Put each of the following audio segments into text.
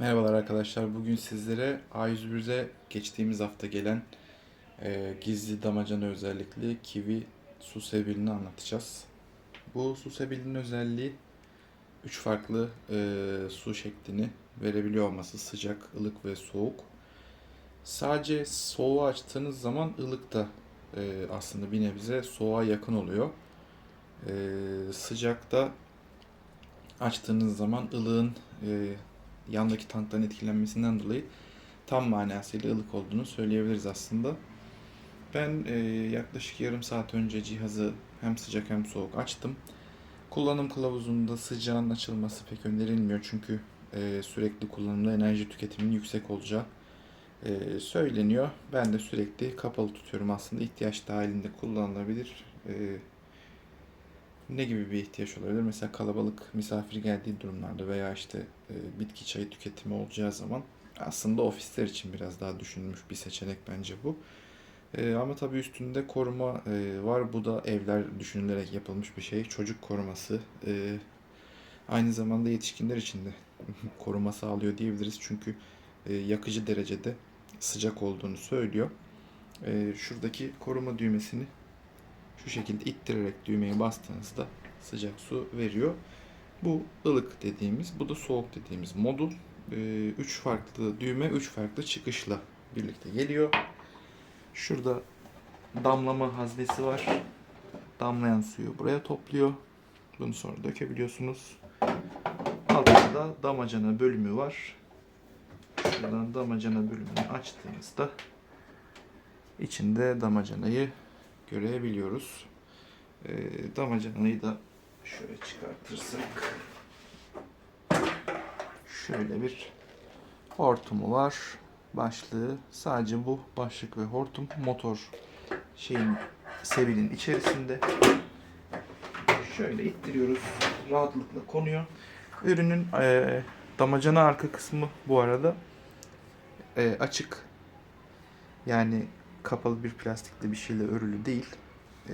Merhabalar arkadaşlar. Bugün sizlere A101'de geçtiğimiz hafta gelen e, gizli damacana özellikli kivi su sebilini anlatacağız. Bu su sebilinin özelliği 3 farklı e, su şeklini verebiliyor olması sıcak, ılık ve soğuk. Sadece soğuğu açtığınız zaman ılık da e, aslında bir nebze soğuğa yakın oluyor. E, sıcakta açtığınız zaman ılığın e, yandaki tankların etkilenmesinden dolayı tam manasıyla ılık olduğunu söyleyebiliriz aslında. Ben e, yaklaşık yarım saat önce cihazı hem sıcak hem soğuk açtım. Kullanım kılavuzunda sıcağın açılması pek önerilmiyor çünkü e, sürekli kullanımda enerji tüketiminin yüksek olacağı e, söyleniyor. Ben de sürekli kapalı tutuyorum aslında ihtiyaç dahilinde kullanılabilir. E, ne gibi bir ihtiyaç olabilir? Mesela kalabalık misafir geldiği durumlarda veya işte e, bitki çayı tüketimi olacağı zaman aslında ofisler için biraz daha düşünülmüş bir seçenek bence bu. E, ama tabii üstünde koruma e, var. Bu da evler düşünülerek yapılmış bir şey. Çocuk koruması. Aynı zamanda yetişkinler için de koruma sağlıyor diyebiliriz. Çünkü yakıcı derecede sıcak olduğunu söylüyor. Şuradaki koruma düğmesini şu şekilde ittirerek düğmeye bastığınızda sıcak su veriyor. Bu ılık dediğimiz, bu da soğuk dediğimiz modul. 3 farklı düğme, 3 farklı çıkışla birlikte geliyor. Şurada damlama haznesi var. Damlayan suyu buraya topluyor. Bunu sonra dökebiliyorsunuz. Altta da damacana bölümü var. Şuradan damacana bölümünü açtığınızda içinde damacanayı görebiliyoruz. E, damacanayı da şöyle çıkartırsak şöyle bir hortumu var. Başlığı sadece bu başlık ve hortum motor şeyin sebilin içerisinde. Şöyle ittiriyoruz. Rahatlıkla konuyor. Ürünün e, damacana arka kısmı bu arada e, açık. Yani kapalı bir plastikli bir şeyle örülü değil. Ee,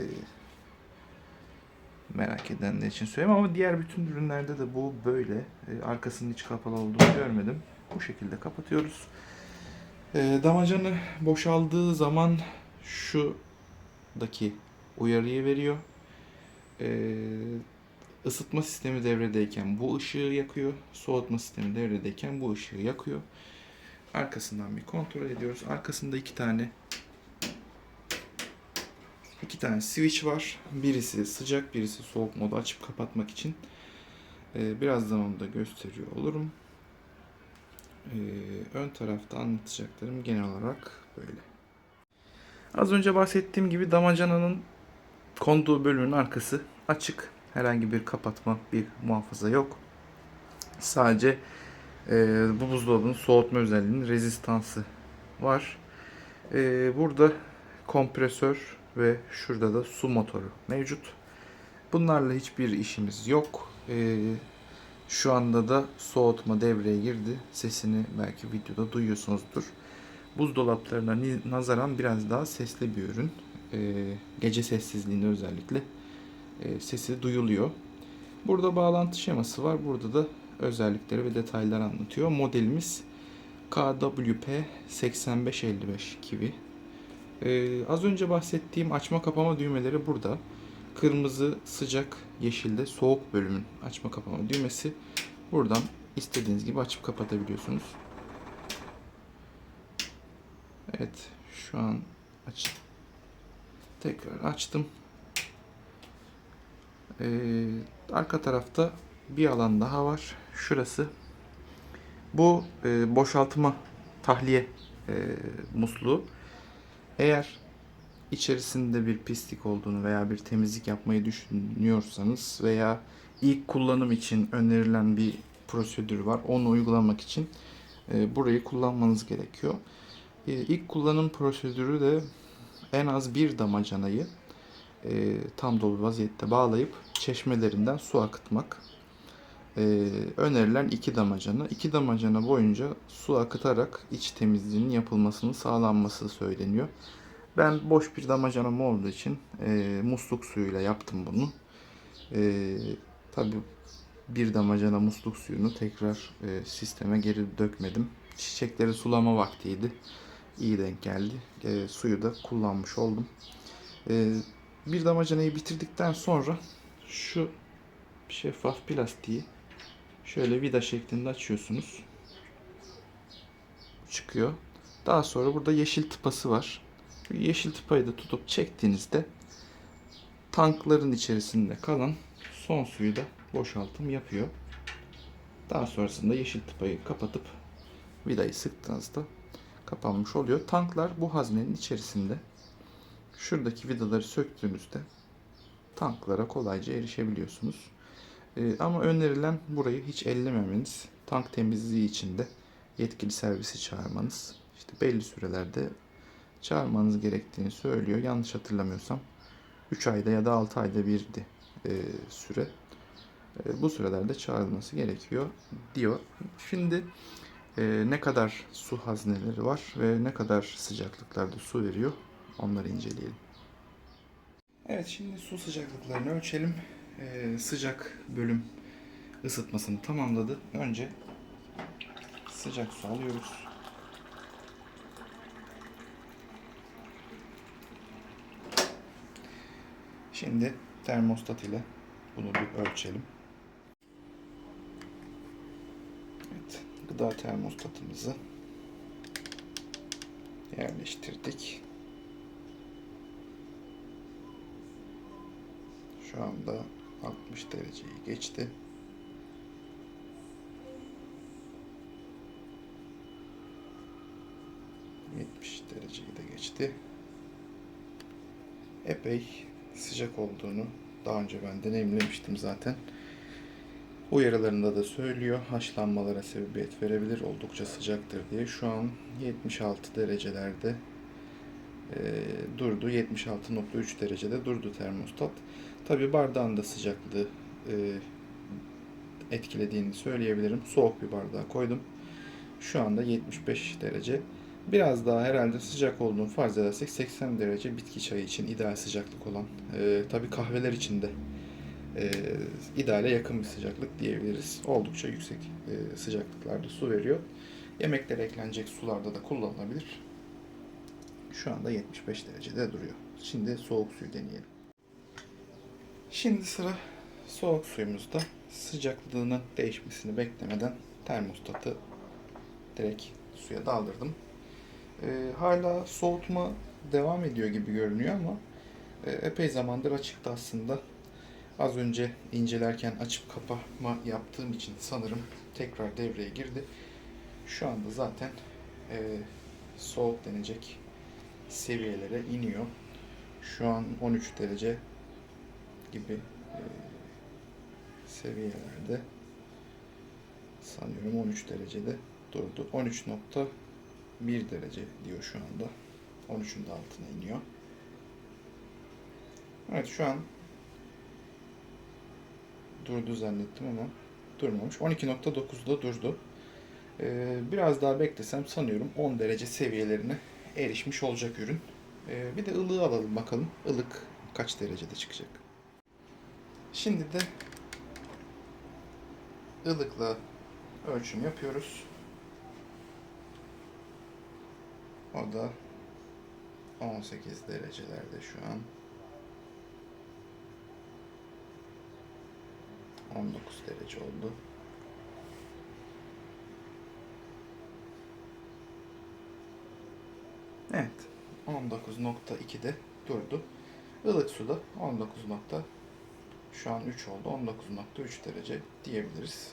merak edenler için söyleyeyim ama diğer bütün ürünlerde de bu böyle. Ee, arkasının hiç kapalı olduğunu görmedim. Bu şekilde kapatıyoruz. Ee, damacanı boşaldığı zaman şuradaki uyarıyı veriyor. Ee, ısıtma sistemi devredeyken bu ışığı yakıyor. Soğutma sistemi devredeyken bu ışığı yakıyor. Arkasından bir kontrol ediyoruz. Arkasında iki tane iki tane switch var. Birisi sıcak, birisi soğuk modu açıp kapatmak için. Ee, birazdan onu da gösteriyor olurum. Ee, ön tarafta anlatacaklarım genel olarak böyle. Az önce bahsettiğim gibi damacananın konduğu bölümün arkası açık. Herhangi bir kapatma, bir muhafaza yok. Sadece e, bu buzdolabının soğutma özelliğinin rezistansı var. E, burada kompresör ve şurada da su motoru mevcut. Bunlarla hiçbir işimiz yok. Ee, şu anda da soğutma devreye girdi. Sesini belki videoda duyuyorsunuzdur. Buzdolaplarına nazaran biraz daha sesli bir ürün. Ee, gece sessizliğinde özellikle e, sesi duyuluyor. Burada bağlantı şeması var. Burada da özellikleri ve detayları anlatıyor. Modelimiz KWP 8555 gibi ee, az önce bahsettiğim açma kapama düğmeleri burada. Kırmızı, sıcak, yeşilde soğuk bölümün açma kapama düğmesi. Buradan istediğiniz gibi açıp kapatabiliyorsunuz. Evet, şu an aç. Tekrar açtım. Ee, arka tarafta bir alan daha var. Şurası. Bu e, boşaltma tahliye e, musluğu. Eğer içerisinde bir pislik olduğunu veya bir temizlik yapmayı düşünüyorsanız veya ilk kullanım için önerilen bir prosedür var. Onu uygulamak için e, burayı kullanmanız gerekiyor. E, ilk kullanım prosedürü de en az bir damacanayı e, tam dolu vaziyette bağlayıp çeşmelerinden su akıtmak. E, önerilen iki damacana. iki damacana boyunca su akıtarak iç temizliğinin yapılmasının sağlanması söyleniyor. Ben boş bir damacanam olduğu için e, musluk suyuyla yaptım bunu. E, Tabi bir damacana musluk suyunu tekrar e, sisteme geri dökmedim. Çiçekleri sulama vaktiydi. İyi denk geldi. E, suyu da kullanmış oldum. E, bir damacanayı bitirdikten sonra şu şeffaf plastiği şöyle vida şeklinde açıyorsunuz. Çıkıyor. Daha sonra burada yeşil tıpası var. Yeşil tıpayı da tutup çektiğinizde tankların içerisinde kalan son suyu da boşaltım yapıyor. Daha sonrasında yeşil tıpayı kapatıp vidayı sıktığınızda kapanmış oluyor. Tanklar bu haznenin içerisinde. Şuradaki vidaları söktüğünüzde tanklara kolayca erişebiliyorsunuz. Ee, ama önerilen burayı hiç ellememeniz. Tank temizliği için de yetkili servisi çağırmanız. İşte belli sürelerde çağırmanız gerektiğini söylüyor. Yanlış hatırlamıyorsam 3 ayda ya da 6 ayda birdi e, süre. E, bu sürelerde çağrılması gerekiyor diyor. Şimdi e, ne kadar su hazneleri var ve ne kadar sıcaklıklarda su veriyor onları inceleyelim. Evet şimdi su sıcaklıklarını ölçelim. E, sıcak bölüm ısıtmasını tamamladı. Önce sıcak su alıyoruz. Şimdi termostat ile bunu bir ölçelim. Evet, gıda termostatımızı yerleştirdik. Şu anda 60 dereceyi geçti. ...70 dereceyi de geçti. Epey sıcak olduğunu daha önce ben deneyimlemiştim zaten. Uyarılarında da söylüyor haşlanmalara sebebiyet verebilir oldukça sıcaktır diye. Şu an 76 derecelerde e, durdu. 76.3 derecede durdu termostat. Tabi bardağın da sıcaklığı e, etkilediğini söyleyebilirim. Soğuk bir bardağa koydum. Şu anda 75 derece. Biraz daha herhalde sıcak olduğunu farz edersek 80 derece bitki çayı için ideal sıcaklık olan. E, tabii kahveler için de e, ideale yakın bir sıcaklık diyebiliriz. Oldukça yüksek e, sıcaklıklarda su veriyor. Yemeklere eklenecek sularda da kullanılabilir. Şu anda 75 derecede duruyor. Şimdi soğuk suyu deneyelim. Şimdi sıra soğuk suyumuzda. Sıcaklığının değişmesini beklemeden termostatı direkt suya daldırdım. E, hala soğutma devam ediyor gibi görünüyor ama e, epey zamandır açıktı aslında. Az önce incelerken açıp kapama yaptığım için sanırım tekrar devreye girdi. Şu anda zaten e, soğuk denecek seviyelere iniyor. Şu an 13 derece gibi e, seviyelerde sanıyorum 13 derecede durdu. 13.1 derece diyor şu anda. 13'ün de altına iniyor. Evet şu an durdu zannettim ama durmamış. 12.9'da durdu. Ee, biraz daha beklesem sanıyorum 10 derece seviyelerine erişmiş olacak ürün. Ee, bir de ılığı alalım bakalım. Ilık kaç derecede çıkacak. Şimdi de ılıkla ölçüm yapıyoruz. O da 18 derecelerde şu an. 19 derece oldu. Evet. 19.2'de durdu. Ilık suda 19. nokta şu an 3 oldu. 19.3 derece diyebiliriz.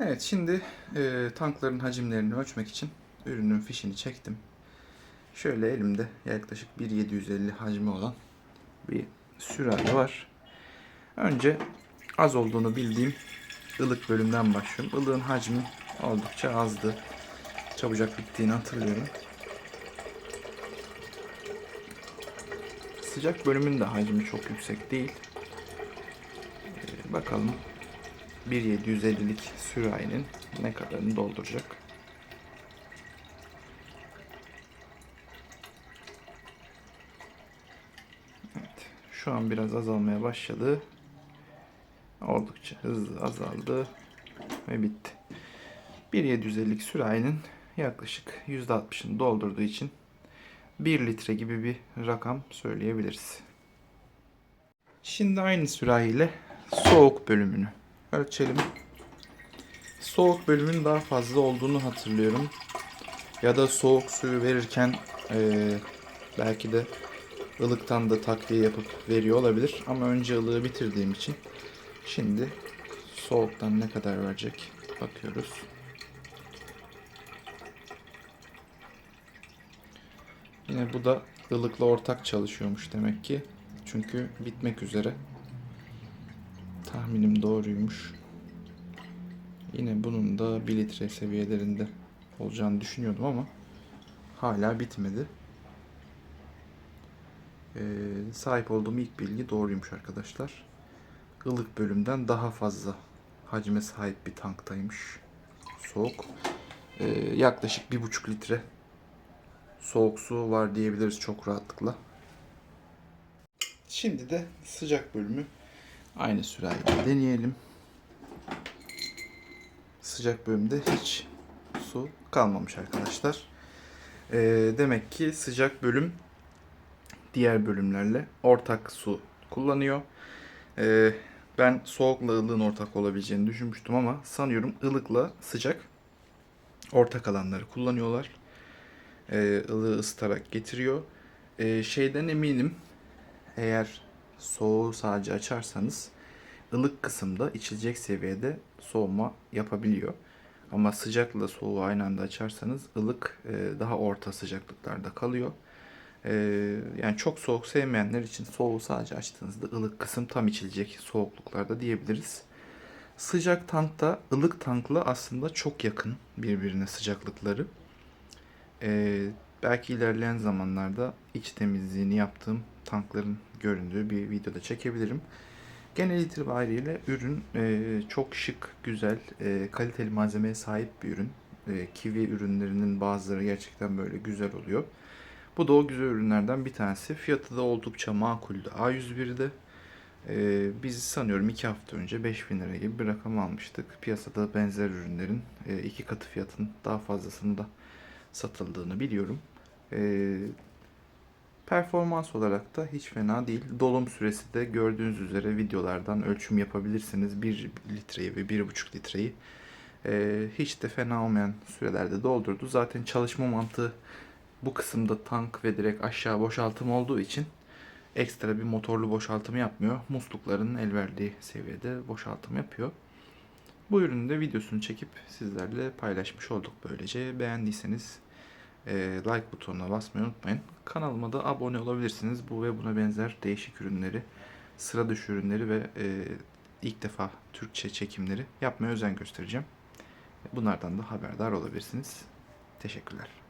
Evet şimdi e, tankların hacimlerini ölçmek için ürünün fişini çektim. Şöyle elimde yaklaşık 1.750 hacmi olan bir sürahi var. Önce az olduğunu bildiğim ılık bölümden başlıyorum. Ilığın hacmi oldukça azdı. Çabucak bittiğini hatırlıyorum. Sıcak bölümün de hacmi çok yüksek değil. Ee, bakalım 1.750'lik sürahinin ne kadarını dolduracak. Evet, şu an biraz azalmaya başladı. oldukça hızlı azaldı ve bitti. 1.750'lik sürahinin yaklaşık %60'ını doldurduğu için 1 litre gibi bir rakam söyleyebiliriz. Şimdi aynı sürahiyle soğuk bölümünü ölçelim. Soğuk bölümün daha fazla olduğunu hatırlıyorum. Ya da soğuk suyu verirken eee, belki de ılıktan da takviye yapıp veriyor olabilir. Ama önce ılığı bitirdiğim için şimdi soğuktan ne kadar verecek bakıyoruz. Yine bu da ılıkla ortak çalışıyormuş demek ki. Çünkü bitmek üzere. Tahminim doğruymuş. Yine bunun da 1 litre seviyelerinde olacağını düşünüyordum ama hala bitmedi. Ee, sahip olduğum ilk bilgi doğruymuş arkadaşlar. Ilık bölümden daha fazla hacme sahip bir tanktaymış. Soğuk. Ee, yaklaşık 1,5 litre soğuk su var diyebiliriz çok rahatlıkla. Şimdi de sıcak bölümü aynı sürahiyle deneyelim. Sıcak bölümde hiç su kalmamış arkadaşlar. Ee, demek ki sıcak bölüm diğer bölümlerle ortak su kullanıyor. Ee, ben soğukla ılığın ortak olabileceğini düşünmüştüm ama sanıyorum ılıkla sıcak ortak alanları kullanıyorlar. Ee, ılığı ısıtarak getiriyor. Ee, şeyden eminim eğer soğuğu sadece açarsanız ılık kısımda içilecek seviyede soğuma yapabiliyor. Ama sıcakla soğuğu aynı anda açarsanız ılık e, daha orta sıcaklıklarda kalıyor. E, yani çok soğuk sevmeyenler için soğuğu sadece açtığınızda ılık kısım tam içilecek soğukluklarda diyebiliriz. Sıcak tankta ılık tankla aslında çok yakın birbirine sıcaklıkları. E, belki ilerleyen zamanlarda iç temizliğini yaptığım tankların göründüğü bir videoda çekebilirim. Genel itibariyle ürün e, çok şık, güzel, e, kaliteli malzemeye sahip bir ürün. E, kivi ürünlerinin bazıları gerçekten böyle güzel oluyor. Bu da o güzel ürünlerden bir tanesi. Fiyatı da oldukça makuldü. A101'de e, biz sanıyorum 2 hafta önce 5000 lira gibi bir rakam almıştık. Piyasada benzer ürünlerin e, iki katı fiyatın daha fazlasını da satıldığını biliyorum. E, Performans olarak da hiç fena değil. Dolum süresi de gördüğünüz üzere videolardan ölçüm yapabilirsiniz. 1 litreyi ve 1,5 litreyi e, hiç de fena olmayan sürelerde doldurdu. Zaten çalışma mantığı bu kısımda tank ve direkt aşağı boşaltım olduğu için ekstra bir motorlu boşaltım yapmıyor. Muslukların el verdiği seviyede boşaltım yapıyor. Bu ürünün de videosunu çekip sizlerle paylaşmış olduk böylece. Beğendiyseniz e, like butonuna basmayı unutmayın. Kanalıma da abone olabilirsiniz. Bu ve buna benzer değişik ürünleri, sıra dışı ürünleri ve e, ilk defa Türkçe çekimleri yapmaya özen göstereceğim. Bunlardan da haberdar olabilirsiniz. Teşekkürler.